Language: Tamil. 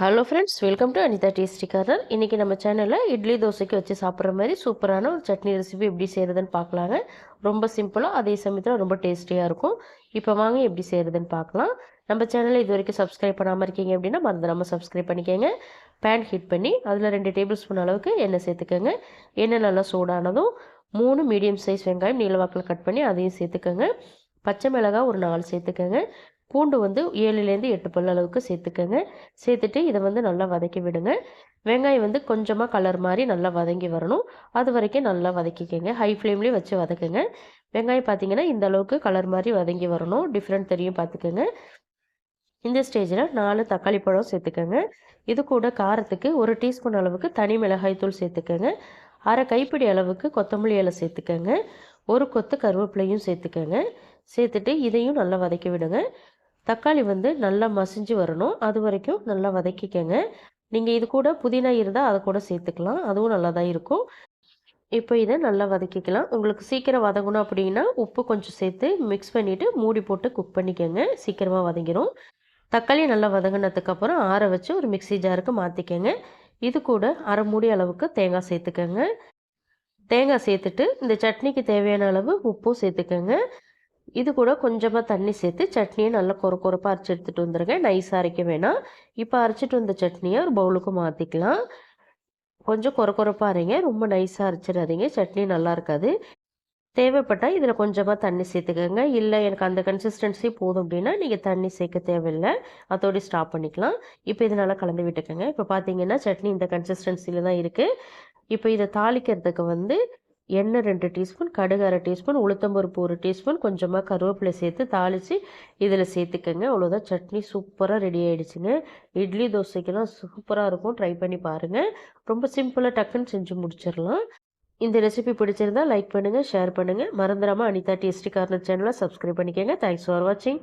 Hello friends welcome to Anitha tasty corner இன்றைக்கி நம்ம சேனலில் இட்லி தோசைக்கு வச்சு சாப்பிட்ற மாதிரி சூப்பரான ஒரு சட்னி ரெசிபி எப்படி செய்கிறதுன்னு பார்க்கலாங்க. ரொம்ப சிம்பிளாக அதே சமயத்தில் ரொம்ப டேஸ்டியாக இருக்கும். இப்போ வாங்க எப்படி செய்கிறதுன்னு பார்க்கலாம். நம்ம சேனலை இது வரைக்கும் சப்ஸ்கிரைப் பண்ணாமல் இருக்கீங்க அப்படின்னா நம்ம சப்ஸ்கிரைப் பண்ணிக்கோங்க. பேன் ஹீட் பண்ணி அதில் ரெண்டு டேபிள் ஸ்பூன் அளவுக்கு எண்ணெய் சேர்த்துக்கோங்க. எண்ணெய் நல்லா சூடானதும் மூணு மீடியம் சைஸ் வெங்காயம் நீளவாக்கில் கட் பண்ணி அதையும் சேர்த்துக்கோங்க. பச்சை மிளகாய் ஒரு நாலு சேர்த்துக்கோங்க. பூண்டு வந்து ஏழுலேருந்து எட்டு பல் அளவுக்கு சேர்த்துக்கோங்க. சேர்த்துட்டு இதை வந்து நல்லா வதக்கி விடுங்க. வெங்காயம் வந்து கொஞ்சமாக கலர் மாதிரி நல்லா வதங்கி வரணும். அது வரைக்கும் நல்லா வதக்கிக்கோங்க. ஹை ஃப்ளேம்லேயே வச்சு வதக்குங்க. வெங்காயம் பார்த்தீங்கன்னா இந்த அளவுக்கு கலர் மாதிரி வதங்கி வரணும். டிஃப்ரெண்ட் தெரியும் பார்த்துக்கோங்க இந்த ஸ்டேஜில் நாலு தக்காளி பழம் சேர்த்துக்கோங்க. இது கூட காரத்துக்கு ஒரு டீஸ்பூன் அளவுக்கு தனி மிளகாய் தூள் சேர்த்துக்கோங்க. அரை கைப்பிடி அளவுக்கு கொத்தமல்லி இலை சேர்த்துக்கோங்க. ஒரு கொத்து கருவேப்பிலையும் சேர்த்துக்கோங்க. சேர்த்துட்டு இதையும் நல்லா வதக்கி விடுங்க. தக்காளி வந்து நல்லா மசிஞ்சு வரணும். அது வரைக்கும் நல்லா வதக்கிக்கங்க. நீங்கள் இது கூட புதினா இருந்தால் அதை கூட சேர்த்துக்கலாம். அதுவும் நல்லா தான் இருக்கும். இப்போ இதை நல்லா வதக்கிக்கலாம். உங்களுக்கு சீக்கிரம் வதங்கணும் அப்படின்னா உப்பு கொஞ்சம் சேர்த்து மிக்ஸ் பண்ணிவிட்டு மூடி போட்டு குக் பண்ணிக்கோங்க. சீக்கிரமாக வதங்கிடும் தக்காளி நல்லா வதங்கினதுக்கப்புறம் ஆற வச்சு ஒரு மிக்சி ஜாருக்கு மாற்றிக்கோங்க இது கூட அரை மூடி அளவுக்கு தேங்காய் சேர்த்துக்கோங்க. தேங்காய் சேர்த்துட்டு இந்த சட்னிக்கு தேவையான அளவு உப்பும் சேர்த்துக்கோங்க. இது கூட கொஞ்சமாக தண்ணி சேர்த்து சட்னியை நல்லா கொர கொரப்பாக அரைச்சி எடுத்துகிட்டு வந்துடுங்க நைஸாக அரைக்க வேணாம். இப்போ அரைச்சிட்டு வந்த சட்னியை ஒரு பவுலுக்கு மாற்றிக்கலாம் கொஞ்சம் கொர கொரப்பாக அரைங்க. ரொம்ப நைஸாக அரைச்சிடாதீங்க. சட்னி நல்லா இருக்காது. தேவைப்பட்டால் இதில் கொஞ்சமாக தண்ணி சேர்த்துக்கோங்க. இல்லை எனக்கு அந்த கன்சிஸ்டன்சி போதும் அப்படின்னா நீங்கள் தண்ணி சேர்க்க தேவையில்லை. அதோடய ஸ்டாப் பண்ணிக்கலாம். இப்போ இதனால் கலந்து விட்டுக்கோங்க. இப்போ பார்த்தீங்கன்னா சட்னி இந்த கன்சிஸ்டன்சியில் தான் இருக்குது இப்போ இதை தாளிக்கிறதுக்கு வந்து எண்ணெய் ரெண்டு டீஸ்பூன் கடுகு அரை டீஸ்பூன் உளுத்தம்பருப்பு ஒரு டீஸ்பூன் கொஞ்சமாக கருவேப்பிலை சேர்த்து தாளித்து இதில் சேர்த்துக்கங்க. அவ்வளோதான் சட்னி சூப்பராக ரெடி ஆகிடுச்சுங்க இட்லி தோசைக்கெல்லாம் சூப்பராக இருக்கும். ட்ரை பண்ணி பாருங்கள் ரொம்ப சிம்பிளாக டக்குன்னு செஞ்சு முடிச்சிடலாம். இந்த ரெசிபி பிடிச்சிருந்தா லைக் பண்ணுங்கள் ஷேர் பண்ணுங்கள் மறந்துடாமல் அனிதா டேஸ்டி கார்னர் சேனலை சப்ஸ்கிரைப் பண்ணிக்கோங்க. தேங்க்ஸ் ஃபார் வாட்சிங்